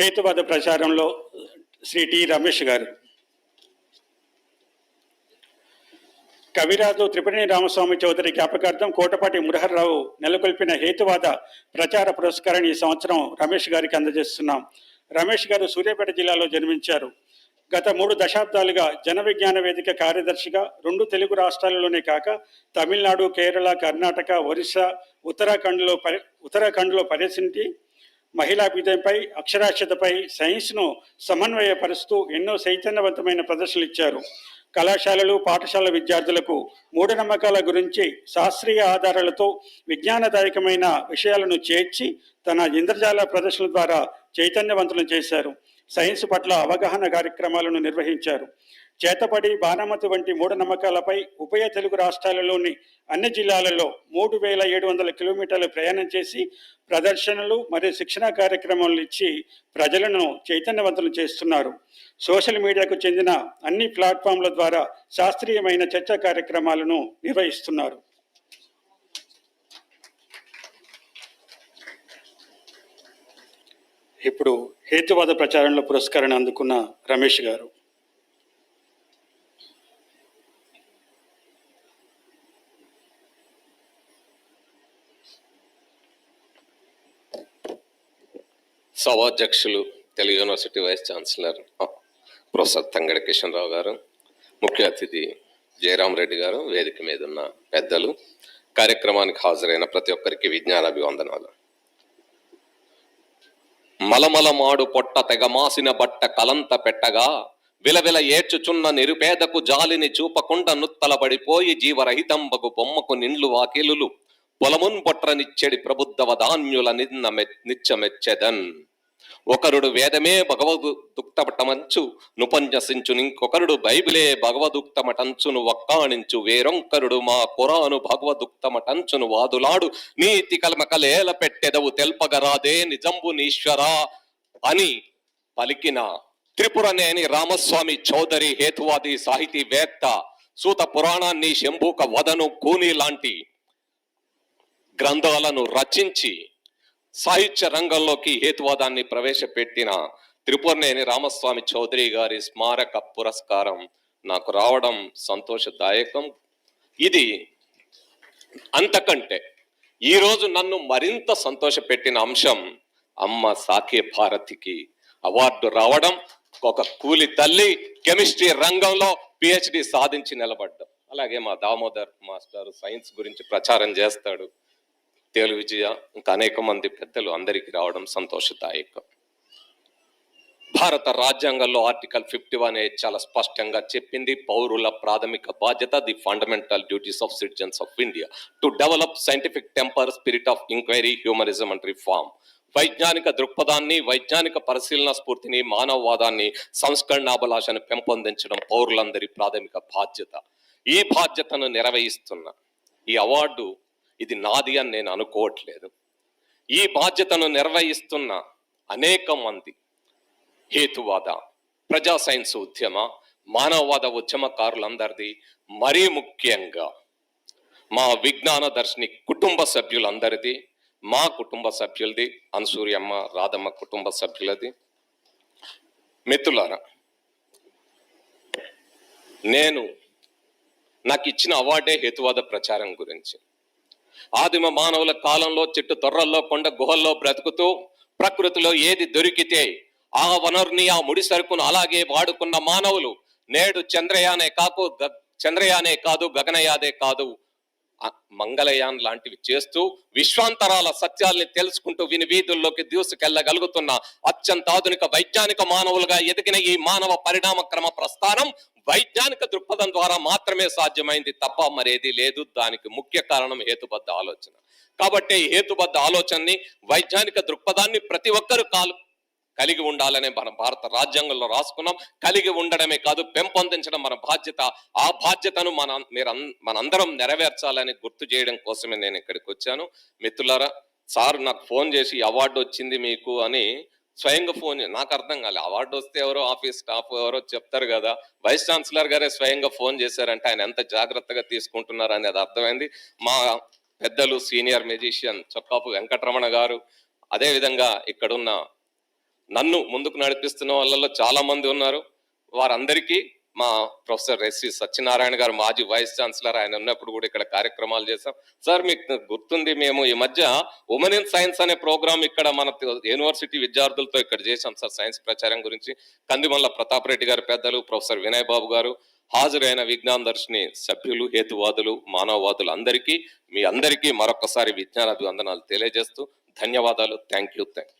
హేతువాద ప్రచారంలో శ్రీ టి రమేష్ గారు. కవిరాజు త్రిపుణి రామస్వామి చౌదరి జ్ఞాపకార్థం కోటపాటి మురహర్రావు నెలకొల్పిన హేతువాద ప్రచార పురస్కారాన్ని ఈ సంవత్సరం రమేష్ గారికి అందజేస్తున్నాం. రమేష్ గారు సూర్యాపేట జిల్లాలో జన్మించారు. గత మూడు దశాబ్దాలుగా జన విజ్ఞాన వేదిక కార్యదర్శిగా రెండు తెలుగు రాష్ట్రాలలోనే కాక తమిళనాడు కేరళ కర్ణాటక ఒరిస్సా ఉత్తరాఖండ్లో పరి ఉత్తరాఖండ్లో పర్యటించి మహిళా విద్యపై అక్షరాస్యతపై సైన్స్ను సమన్వయపరుస్తూ ఎన్నో చైతన్యవంతమైన ప్రదర్శనలు ఇచ్చారు. కళాశాలలు పాఠశాల విద్యార్థులకు మూఢనమ్మకాల గురించి శాస్త్రీయ ఆధారాలతో విజ్ఞానదాయకమైన విషయాలను చేర్చి తన ఇంద్రజాల ప్రదర్శనల ద్వారా చైతన్యవంతులను చేశారు. సైన్స్ పట్ల అవగాహన కార్యక్రమాలను నిర్వహించారు. చేతపడి బాణమతి వంటి మూఢనమ్మకాలపై ఉభయ తెలుగు రాష్ట్రాలలోని అన్ని జిల్లాలలో మూడు వేల ఏడు వందల కిలోమీటర్లు ప్రయాణం చేసి ప్రదర్శనలు మరియు శిక్షణా కార్యక్రమాలు ఇచ్చి ప్రజలను చైతన్యవంతులు చేస్తున్నారు. సోషల్ మీడియాకు చెందిన అన్ని ప్లాట్ఫామ్ల ద్వారా శాస్త్రీయమైన చర్చా కార్యక్రమాలను నిర్వహిస్తున్నారు. ఇప్పుడు హేతువాద ప్రచారంలో పురస్కారాన్ని అందుకున్న రమేష్ గారు. సభాధ్యక్షులు Telugu university vice chancellor professor Thangadi Kishan Rao garu ముఖ్య అతిథి జయరాం రెడ్డి గారు వేదిక మీద ఉన్న పెద్దలు కార్యక్రమానికి హాజరైన ప్రతి ఒక్కరికి విజ్ఞాన మలమలమాడు మలమల మాడు పొట్ట తెగమాసిన బట్ట కలంత పెట్టగా విలవిల ఏడ్చుచున్న నిరుపేదకు జాలిని చూపకుండా నుత్తలబడిపోయి జీవరహితంబగు బొమ్మకు నిండ్లు వాకిలులు పొలమున్ పొట్రనిచ్చెడి ప్రబుద్ధవ ధాన్యుల నిన్న మె- నిత్యమెచ్చెదన్ ఒకరుడు వేదమే భగవదుక్తమటమంచు నుపన్యసించు ఇంకొకరుడు బైబిలే భగవదుక్తమటంచును వక్కాణించు వేరొంకరుడు మా కురాను భగవదుక్తమటంచును వాదులాడు. నీతి కలమకలేల పెట్టెదవు తెల్పగరాదే నిజంబు నీశ్వరా అని పలికిన త్రిపురనేని రామస్వామి చౌదరి హేతువాది సాహితీవేత్త సూత పురాణాన్ని శంభూక వదను కూని లాంటి గ్రంథాలను రచించి సాహిత్య రంగంలోకి హేతువాదాన్ని ప్రవేశపెట్టిన త్రిపురనేని రామస్వామి చౌదరి గారి స్మారక పురస్కారం నాకు రావడం సంతోషదాయకం. ఇది అంతకంటే ఈరోజు నన్ను మరింత సంతోషపెట్టిన అంశం అమ్మ సాకే భారతికి అవార్డు రావడం ఒక కూలి తల్లి కెమిస్ట్రీ రంగంలో పిహెచ్డి సాధించి నిలబడ్డం. అలాగే మా దామోదర్ మాస్టర్ సైన్స్ గురించి ప్రచారం చేస్తాడు. తెలుగు విజయ ఇంకా అనేక మంది పెద్దలు అందరికీ రావడం సంతోషదాయకం. భారత రాజ్యాంగంలో ఆర్టికల్ ఫిఫ్టీ వన్ ఏ చాలా స్పష్టంగా చెప్పింది పౌరుల ప్రాథమిక బాధ్యత the fundamental duties of citizens of India. To develop scientific temper spirit of inquiry humanism and reform. వైజ్ఞానిక దృక్పథాన్ని వైజ్ఞానిక పరిశీలన స్ఫూర్తిని మానవవాదాన్ని సంస్కరణాభిలాషను పెంపొందించడం పౌరులందరి ప్రాథమిక బాధ్యత. ఈ బాధ్యతను నిర్వహిస్తున్న ఈ అవార్డు ఇది నాది అని నేను అనుకోవట్లేదు. ఈ బాధ్యతను నిర్వహిస్తున్న అనేక మంది. హేతువాద ప్రజా సైన్స్ ఉద్యమ మానవవాద ఉద్యమకారులందరిది మరీ ముఖ్యంగా మా విజ్ఞాన దర్శిని కుటుంబ సభ్యులందరిది మా కుటుంబ సభ్యులది అన్సూర్యమ్మ రాధమ్మ కుటుంబ సభ్యులది. మిత్రులారా నేను నాకు ఇచ్చిన అవార్డే హేతువాద ప్రచారం గురించి. ఆదిమ మానవుల కాలంలో చెట్టు తొర్రల్లో కొండ గుహల్లో బ్రతుకుతూ ప్రకృతిలో ఏది దొరికితే ఆ వనరుని ఆ ముడి సరుకును అలాగే వాడుకున్న మానవులు నేడు చంద్రయానే కాకు చంద్రయానే కాదు గగనయాదే కాదు. మంగళయాన్ లాంటివి చేస్తూ విశ్వాంతరాల సత్యాల్ని తెలుసుకుంటూ విని వీధుల్లోకి దూసుకెళ్ళగలుగుతున్న అత్యంత ఆధునిక వైజ్ఞానిక మానవులుగా ఎదిగిన ఈ మానవ పరిణామ క్రమ ప్రస్థానం వైజ్ఞానిక దృక్పథం ద్వారా మాత్రమే సాధ్యమైంది తప్ప మరేది లేదు. దానికి ముఖ్య కారణం హేతుబద్ధ ఆలోచన. కాబట్టి హేతుబద్ధ ఆలోచనని వైజ్ఞానిక దృక్పథాన్ని ప్రతి ఒక్కరూ కాలు కలిగి ఉండాలనే మన భారత రాజ్యాంగంలో రాసుకున్నాం. కలిగి ఉండడమే కాదు పెంపొందించడం మన బాధ్యత. ఆ బాధ్యతను మన మీరు మనందరం నెరవేర్చాలని గుర్తు చేయడం కోసమే నేను ఇక్కడికి వచ్చాను. మిత్రులారా సార్ నాకు ఫోన్ చేసి అవార్డు వచ్చింది మీకు అని స్వయంగా ఫోన్ నాకు అర్థం కాలే. అవార్డు వస్తే ఎవరో ఆఫీస్ స్టాఫ్ ఎవరో చెప్తారు కదా. వైస్ ఛాన్సలర్ గారే స్వయంగా ఫోన్ చేశారంటే ఆయన ఎంత జాగ్రత్తగా తీసుకుంటున్నారు అనేది అర్థమైంది. మా పెద్దలు సీనియర్ మ్యూజిషియన్ చొక్కాపు వెంకటరమణ గారు అదేవిధంగా ఇక్కడున్న నన్ను ముందుకు నడిపిస్తున్న వాళ్ళలో చాలా మంది ఉన్నారు. వారందరికీ మా ప్రొఫెసర్ ఎస్సి సత్యనారాయణ గారు మాజీ వైస్ ఛాన్సలర్ ఆయన ఉన్నప్పుడు కూడా ఇక్కడ కార్యక్రమాలు చేశాం. సార్ మీకు గుర్తుంది మేము ఈ మధ్య ఉమెన్ ఇన్ సైన్స్ అనే ప్రోగ్రామ్ ఇక్కడ మన యూనివర్సిటీ విద్యార్థులతో ఇక్కడ చేశాం సార్ సైన్స్ ప్రచారం గురించి. కందిమల్ల ప్రతాప్ రెడ్డి గారు పెద్దలు ప్రొఫెసర్ వినయ్ బాబు గారు హాజరైన విజ్ఞాన దర్శిని సభ్యులు హేతువాదులు మానవవాదులు అందరికీ మీ అందరికీ మరొకసారి విజ్ఞాన అభివందనాలు తెలియజేస్తూ ధన్యవాదాలు. Thank you thank